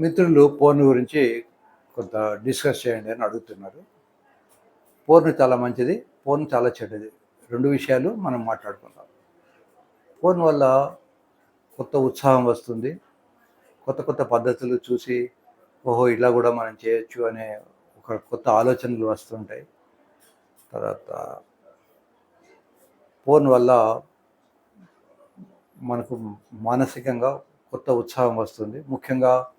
మిత్రులు పోర్న్ గురించి కొంత డిస్కస్ చేయండి అని అడుగుతున్నారు. పోర్న్ చాలా మంచిది పోర్న్ చాలా చెడ్డది. రెండు విషయాలు మనం మాట్లాడుకుందాం. పోర్న్ వల్ల కొత్త ఉత్సాహం వస్తుంది. కొత్త కొత్త పద్ధతులు చూసి ఓహో ఇలా కూడా మనం చేయొచ్చు అనే ఒక కొత్త ఆలోచనలు వస్తుంటాయి. తర్వాత ఫోన్ వల్ల మనకు మానసికంగా కొత్త ఉత్సాహం వస్తుంది. ముఖ్యంగా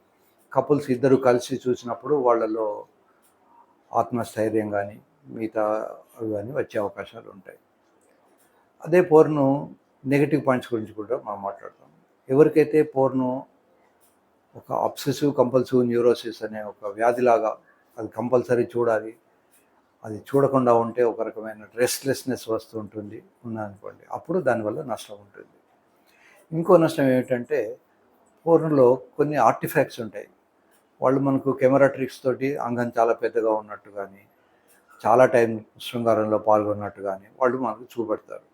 కపుల్స్ ఇద్దరు కలిసి చూసినప్పుడు వాళ్ళలో ఆత్మస్థైర్యం కానీ మిగతా అవి కానీ వచ్చే అవకాశాలు ఉంటాయి. అదే పోర్ను నెగిటివ్ పాయింట్స్ గురించి కూడా మనం మాట్లాడతాం. ఎవరికైతే పోర్ను ఒక అబ్సెసివ్ కంపల్సివ్ న్యూరోసిస్ అనే ఒక వ్యాధిలాగా అది కంపల్సరీ చూడాలి అది చూడకుండా ఉంటే ఒక రకమైన రెస్ట్లెస్నెస్ వస్తూ ఉంటుంది ఉన్నదనుకోండి అప్పుడు దానివల్ల నష్టం ఉంటుంది. ఇంకో నష్టం ఏమిటంటే పూర్ణలో కొన్ని ఆర్టిఫాక్ట్స్ ఉంటాయి. వాళ్ళు మనకు కెమెరా ట్రిక్స్ తోటి అంగం చాలా పెద్దగా ఉన్నట్టు కానీ చాలా టైం శృంగారంలో పాల్గొన్నట్టు కానీ వాళ్ళు మనకు చూపెడతారు.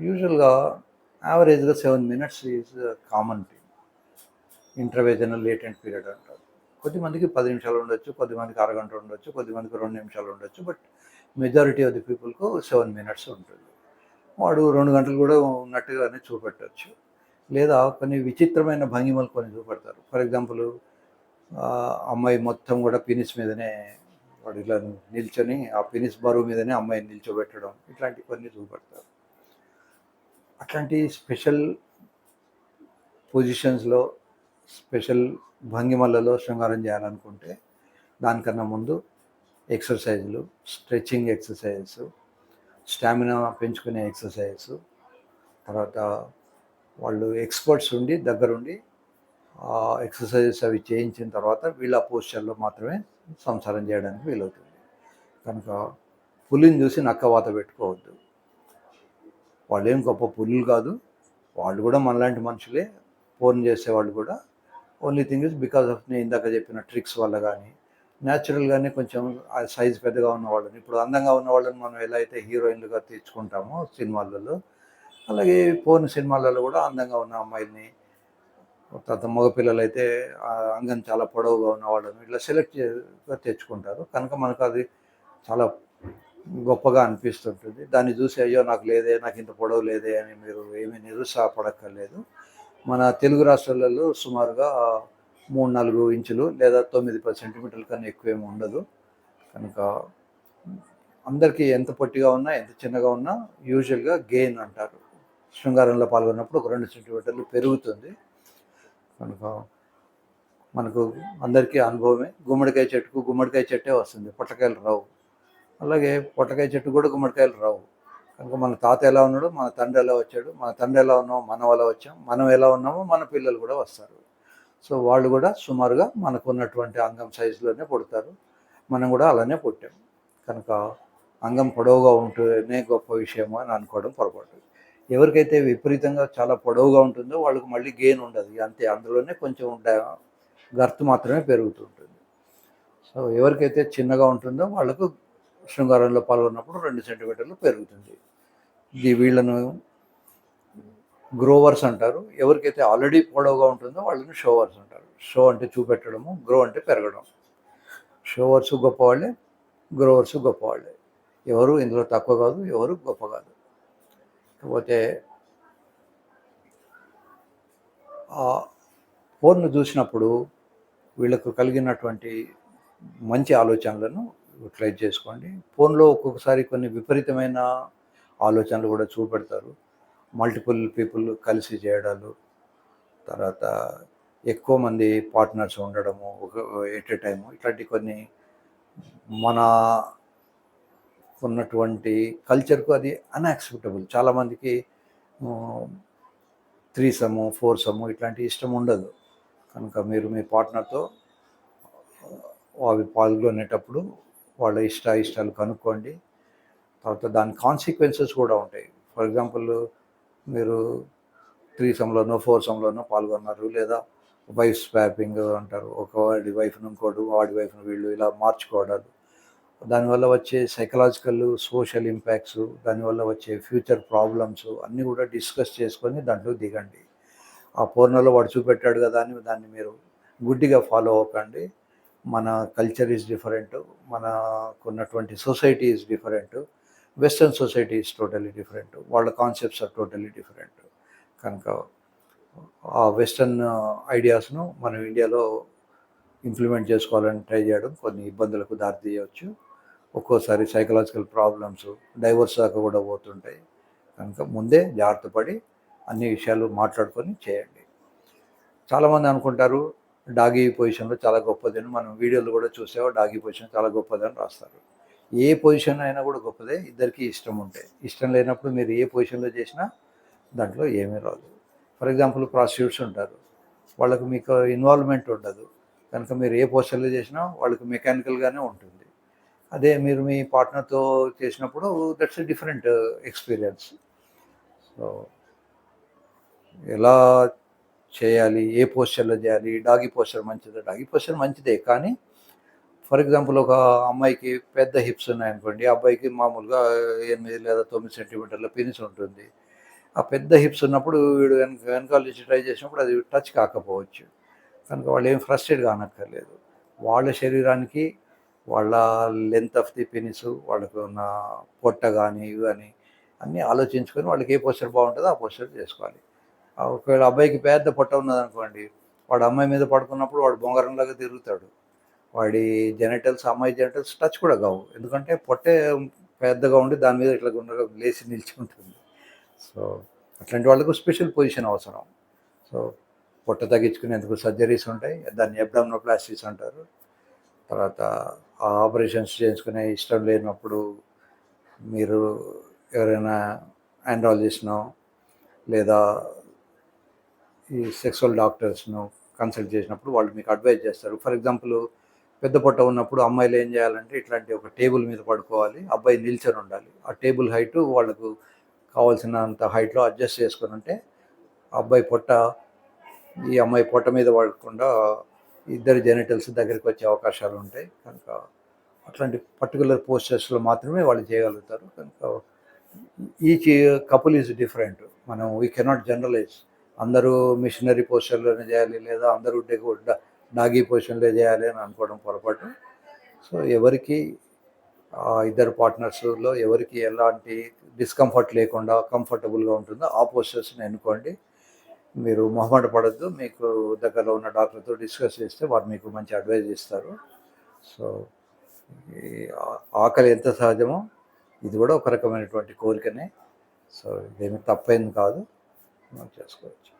యూజువల్గా యావరేజ్గా seven minutes is common thing. Intravaginal latent period అంటారు. కొద్దిమందికి పది నిమిషాలు ఉండొచ్చు కొద్దిమందికి అరగంట ఉండొచ్చు కొద్దిమందికి రెండు నిమిషాలు ఉండొచ్చు బట్ మెజారిటీ ఆఫ్ ది పీపుల్కు సెవెన్ మినిట్స్ ఉంటుంది. వాడు రెండు గంటలు కూడా ఉన్నట్టుగానే చూపెట్టచ్చు. లేదా కొన్ని విచిత్రమైన భంగిమలు కొన్ని చూపెడతారు. ఫర్ ఎగ్జాంపుల్ అమ్మాయి మొత్తం కూడా పినిస్ మీదనే వాడు ఇలా నిల్చొని ఆ పినిస్ బరువు మీదనే అమ్మాయిని నిల్చోబెట్టడం ఇట్లాంటి కొన్ని చూపెడతారు. అట్లాంటి స్పెషల్ పొజిషన్స్లో స్పెషల్ భంగిమలలో శృంగారం చేయాలనుకుంటే దానికన్నా ముందు ఎక్సర్సైజులు స్ట్రెచ్చింగ్ ఎక్సర్సైజెస్ స్టామినా పెంచుకునే ఎక్సర్సైజెస్ తర్వాత వాళ్ళు ఎక్స్పర్ట్స్ ఉండి దగ్గరుండి ఎక్సర్సైజెస్ అవి చేయించిన తర్వాత వీళ్ళ పోస్చర్లో మాత్రమే సంసారం చేయడానికి వీలవుతుంది. కనుక పులిని చూసి నక్క వాత పెట్టుకోవద్దు. వాళ్ళు ఏం గొప్ప పులులు కాదు. వాళ్ళు కూడా మనలాంటి మనుషులే. ఫోన్ చేసేవాళ్ళు కూడా. Only thing is because of నేను ఇందాక చెప్పిన ట్రిక్స్ వల్ల కానీ న్యాచురల్గానే కొంచెం సైజ్ పెద్దగా ఉన్న వాళ్ళని ఇప్పుడు అందంగా ఉన్న వాళ్ళని మనం ఎలా అయితే హీరోయిన్లుగా తెచ్చుకుంటామో సినిమాలలో అలాగే పోని సినిమాలలో కూడా అందంగా ఉన్న అమ్మాయిల్ని తర్వాత మగపిల్లలు అయితే ఆ అంగం చాలా పొడవుగా ఉన్నవాళ్ళని ఇట్లా సెలెక్ట్ చేసి తెచ్చుకుంటారు. కనుక మనకు అది చాలా గొప్పగా అనిపిస్తుంటుంది. దాన్ని చూసి అయ్యో నాకు లేదే నాకు ఇంత పొడవు లేదే అని మీరు ఏమీ నిరుత్సాహపడక్కర్లేదు. మన తెలుగు రాష్ట్రాలలో సుమారుగా మూడు నాలుగు ఇంచులు లేదా తొమ్మిది పది సెంటీమీటర్ల కన్నా ఎక్కువేమి ఉండదు. కనుక అందరికీ ఎంత పొట్టిగా ఉన్నా ఎంత చిన్నగా ఉన్నా యూజువల్గా గెయిన్ అంటారు. శృంగారంలో పాల్గొన్నప్పుడు ఒక రెండు సెంటీమీటర్లు పెరుగుతుంది. కనుక మనకు అందరికీ అనుభవమే. గుమ్మడికాయ చెట్టుకు గుమ్మడికాయ చెట్టే వస్తుంది. పొట్టకాయలు రావు. అలాగే పొట్టకాయ చెట్టు కూడా గుమ్మడికాయలు రావు. కనుక మన తాత ఎలా ఉన్నాడు మన తండ్రి ఎలా వచ్చాడు మన తండ్రి ఎలా ఉన్నామో మనం ఎలా వచ్చాం మనం ఎలా ఉన్నామో మన పిల్లలు కూడా వస్తారు. సో వాళ్ళు కూడా సుమారుగా మనకు ఉన్నటువంటి అంగం సైజులోనే పుడతారు. మనం కూడా అలానే పుట్టాం. కనుక అంగం పొడవుగా ఉంటేనే గొప్ప విషయము అని అనుకోవడం పొరపాటు. ఎవరికైతే విపరీతంగా చాలా పొడవుగా ఉంటుందో వాళ్ళకి మళ్ళీ గెయిన్ ఉండదు. అంతే అందులోనే కొంచెం గర్తు మాత్రమే పెరుగుతుంటుంది. సో ఎవరికైతే చిన్నగా ఉంటుందో వాళ్ళకు శృంగారంలో పాల్గొన్నప్పుడు రెండు సెంటీమీటర్లు పెరుగుతుంది. ఇది వీళ్ళను గ్రోవర్స్ అంటారు. ఎవరికైతే ఆల్రెడీ పొడవుగా ఉంటుందో వాళ్ళని షోవర్స్ అంటారు. షో అంటే చూపెట్టడము గ్రో అంటే పెరగడం. షోవర్స్ గొప్పవాళ్ళే గ్రోవర్స్ గొప్పవాళ్ళే. ఎవరు ఇందులో తక్కువ కాదు ఎవరు గొప్ప కాదు. లేకపోతే ఆ ఫోన్ను చూసినప్పుడు వీళ్ళకు కలిగినటువంటి మంచి ఆలోచనలను యూటిలైజ్ చేసుకోండి. ఫోన్లో ఒక్కొక్కసారి కొన్ని విపరీతమైన ఆలోచనలు కూడా చూపెడతారు. మల్టిపుల్ పీపుల్ కలిసి చేయడాలు తర్వాత ఎక్కువ మంది పార్ట్నర్స్ ఉండడము ఒక ఎట్ ఏ టైము ఇట్లాంటి కొన్ని మన ఉన్నటువంటి కల్చర్కు అది అన్యాక్సెప్టబుల్ చాలామందికి త్రీ సము ఫోర్ సము ఇట్లాంటి ఇష్టం ఉండదు. కనుక మీరు మీ పార్ట్నర్తో అవి పాల్గొనేటప్పుడు వాళ్ళ ఇష్ట ఇష్టాలు కనుక్కోండి. తర్వాత దాని కాన్సిక్వెన్సెస్ కూడా ఉంటాయి. ఫర్ ఎగ్జాంపుల్ మీరు త్రీ సమ్లోనో ఫోర్ సమ్లోనో పాల్గొన్నారు లేదా వైఫ్ స్వాపింగ్ అంటారు. ఒక వాడి వైఫ్ను ఇంకోటి వాడి వైఫ్ను వీళ్ళు ఇలా మార్చుకోవడాలు. దానివల్ల వచ్చే సైకలాజికల్ సోషల్ ఇంపాక్ట్స్ దానివల్ల వచ్చే ఫ్యూచర్ ప్రాబ్లమ్స్ అన్నీ కూడా డిస్కస్ చేసుకొని దాంట్లో దిగండి. ఆ పూర్ణలో వాడు చూపెట్టాడు కదా అని దాన్ని మీరు గుడ్డిగా ఫాలో అవ్వకండి. మన కల్చర్ ఈజ్ డిఫరెంట్ మనకున్నటువంటి society is different western society is totally different వాళ్ళ కాన్సెప్ట్స్ ఆర్ టోటలీ డిఫరెంట్ కనుక ఆ వెస్ట్రన్ ఐడియాస్ను మనం ఇండియాలో ఇంప్లిమెంట్ చేసుకోవాలని ట్రై చేయడం కొన్ని ఇబ్బందులకు దారితీయవచ్చు. ఒక్కోసారి సైకలాజికల్ ప్రాబ్లమ్స్ డైవర్స్ దాకా కూడా పోతుంటాయి. కనుక ముందే జాగ్రత్త పడి అన్ని విషయాలు మాట్లాడుకొని చేయండి. చాలామంది అనుకుంటారు డాగీ పొజిషన్లో చాలా గొప్పదని మనం వీడియోలు కూడా చూసావో డాగీ పొజిషన్ చాలా గొప్పదని రాస్తారు. ఏ పొజిషన్ అయినా కూడా గొప్పదే ఇద్దరికి ఇష్టం ఉంటాయి ఇష్టం లేనప్పుడు మీరు ఏ పొజిషన్లో చేసినా దాంట్లో ఏమీ రాదు. ఫర్ ఎగ్జాంపుల్ ప్రాసిక్యూట్స్ ఉంటారు. వాళ్ళకు మీకు ఇన్వాల్వ్మెంట్ ఉండదు. కనుక మీరు ఏ పొజిషన్లో చేసినా వాళ్ళకి మెకానికల్గానే ఉంటుంది. అదే మీరు మీ పార్ట్నర్తో చేసినప్పుడు దట్స్ డిఫరెంట్ ఎక్స్పీరియన్స్ సో ఎలా చేయాలి ఏ పోస్చర్లో చేయాలి డాగి పోస్చర్ మంచిదా? డాగి పోస్చర్ మంచిదే కానీ ఫర్ ఎగ్జాంపుల్ ఒక అమ్మాయికి పెద్ద హిప్స్ ఉన్నాయనుకోండి ఆ అబ్బాయికి మామూలుగా ఎనిమిది లేదా తొమ్మిది సెంటీమీటర్ల పెనిస్ ఉంటుంది. ఆ పెద్ద హిప్స్ ఉన్నప్పుడు వీడు వెనక వెనకాల నుంచి ట్రై చేసినప్పుడు అది టచ్ కాకపోవచ్చు. కనుక వాళ్ళు ఏం ఫ్రస్ట్రేట్ కానక్కర్లేదు. వాళ్ళ శరీరానికి వాళ్ళ లెంత్ ఆఫ్ ది పెనిస్ వాళ్ళకు ఉన్న పొట్ట కానీ ఇవి కానీ అన్నీ ఆలోచించుకొని వాళ్ళకి ఏ పోస్టర్ బాగుంటుందో ఆ పోస్టర్ చేసుకోవాలి. ఆ ఒకవేళ అబ్బాయికి పెద్ద పొట్ట ఉన్నదనుకోండి వాడు అమ్మాయి మీద పడుకున్నప్పుడు వాడు బొంగరంలాగా తిరుగుతాడు. వాడి జెనటల్స్ అమ్మాయి జెనటల్స్ టచ్ కూడా కావు. ఎందుకంటే పొట్టే పెద్దగా ఉండి దాని మీద ఇట్లా గుండగా లేచి నిలిచి ఉంటుంది. సో అట్లాంటి వాళ్ళకు స్పెషల్ పొజిషన్ అవసరం. సో పొట్ట తగ్గించుకునేందుకు సర్జరీస్ ఉంటాయి. దాన్ని ఎబ్డామినోప్లాస్టిస్ అంటారు. తర్వాత ఆ ఆపరేషన్స్ చేయించుకునే ఇష్టం లేనప్పుడు మీరు ఎవరైనా ఆండ్రాలజిస్ట్నో లేదా ఈ సెక్సువల్ డాక్టర్స్ను కన్సల్ట్ చేసినప్పుడు వాళ్ళు మీకు అడ్వైజ్ చేస్తారు. ఫర్ ఎగ్జాంపుల్ పెద్ద పొట్ట ఉన్నప్పుడు అమ్మాయిలు ఏం చేయాలంటే ఇట్లాంటి ఒక టేబుల్ మీద పడుకోవాలి అబ్బాయి నిల్చొని ఉండాలి. ఆ టేబుల్ హైట్ వాళ్ళకు కావాల్సినంత హైట్లో అడ్జస్ట్ చేసుకుని ఉంటే అబ్బాయి పొట్ట ఈ అమ్మాయి పొట్ట మీద పడకుండా ఇద్దరు జెనిటల్స్ దగ్గరికి వచ్చే అవకాశాలు ఉంటాయి. కనుక అట్లాంటి పర్టికులర్ పోస్టర్స్లో మాత్రమే వాళ్ళు చేయగలుగుతారు. కనుక ఈచ్ కపుల్ ఈజ్ డిఫరెంట్. మనం వీ కెనాట్ జనరలైజ్ అందరూ మిషనరీ పొజిషన్లోనే చేయాలి లేదా అందరూ డెగో డాగీ పొజిషన్లో చేయాలి అని అనుకోవడం పొరపాటు. సో ఎవరికి ఇద్దరు పార్ట్నర్స్లో ఎవరికి ఎలాంటి డిస్కంఫర్ట్ లేకుండా కంఫర్టబుల్గా ఉంటుందో ఆ పోస్టర్స్ని ఎన్నుకోండి. మీరు మొహమాట పడద్దు. మీకు దగ్గరలో ఉన్న డాక్టర్తో డిస్కస్ చేస్తే వారు మీకు మంచి అడ్వైజ్ ఇస్తారు. సో ఈ ఆకలి ఎంత సహజమో ఇది కూడా ఒక రకమైనటువంటి కోరికనే. సో ఇదేమి తప్పైంది కాదు. మనం చేసుకోవచ్చు.